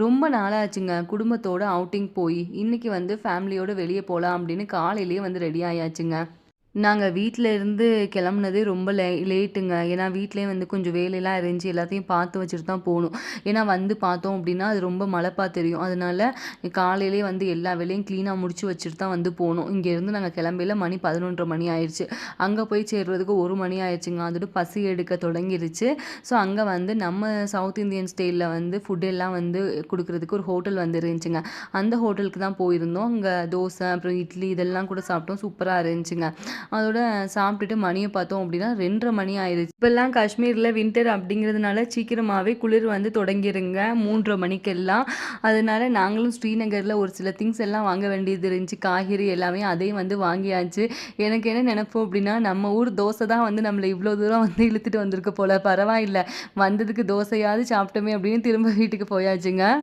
ரொம்ப நாளாச்சுங்க. குடும்பத்தோட அவுட்டிங் போய் இன்றைக்கி வந்து ஃபேமிலியோடு வெளியே போகலாம் அப்படின்னு காலையிலேயே வந்து ரெடி ஆயாச்சுங்க. நாங்கள் வீட்டில் இருந்து கிளம்புனதே ரொம்ப லே லேட்டுங்க ஏன்னா வீட்டிலே வந்து கொஞ்சம் வேலையெல்லாம் இருந்துச்சு எல்லாத்தையும் பார்த்து வச்சுட்டு தான் போகணும். ஏன்னா வந்து பார்த்தோம் அப்படின்னா அது ரொம்ப மழைப்பா தெரியும். அதனால காலையிலே வந்து எல்லா வேலையும் க்ளீனாக முடிச்சு வச்சுட்டு தான் வந்து போகணும். இங்கேருந்து நாங்கள் கிளம்பையில் மணி பதினொன்றரை மணி ஆயிடுச்சு அங்கே போய் சேர்றதுக்கு ஒரு மணி ஆயிடுச்சுங்க அதோட பசி எடுக்க தொடங்கிருச்சு. ஸோ அங்கே வந்து நம்ம சவுத் இந்தியன் ஸ்டைலில் வந்து ஃபுட் எல்லாம் வந்து கொடுக்குறதுக்கு ஒரு ஹோட்டல் வந்து இருந்துச்சுங்க அந்த ஹோட்டலுக்கு தான் போயிருந்தோம். அங்கே தோசை அப்புறம் இட்லி இதெல்லாம் கூட சாப்பிட்டோம். சூப்பராக இருந்துச்சுங்க. அதோட சாப்பிட்டுட்டு மணியை பார்த்தோம் அப்படின்னா ரெண்டரை மணி ஆயிடுச்சு இப்போல்லாம் காஷ்மீரில் வின்டர் அப்படிங்கிறதுனால சீக்கிரமாகவே குளிர் வந்து தொடங்கிருங்க. மூன்றரை மணிக்கெல்லாம். அதனால நாங்களும் ஸ்ரீநகரில் ஒரு சில திங்ஸ் எல்லாம் வாங்க வேண்டியது இருந்துச்சு. காய்கறி எல்லாமே அதையும் வந்து வாங்கியாச்சு. எனக்கு என்ன நினப்போம் அப்படின்னா நம்ம ஊர் தோசை தான் வந்து நம்மளை இவ்வளோ தூரம் வந்து இழுத்துட்டு வந்திருக்க போல. பரவாயில்ல. வந்ததுக்கு தோசையாவது சாப்பிட்டோமே அப்படின்னு திரும்ப வீட்டுக்கு போயாச்சுங்க.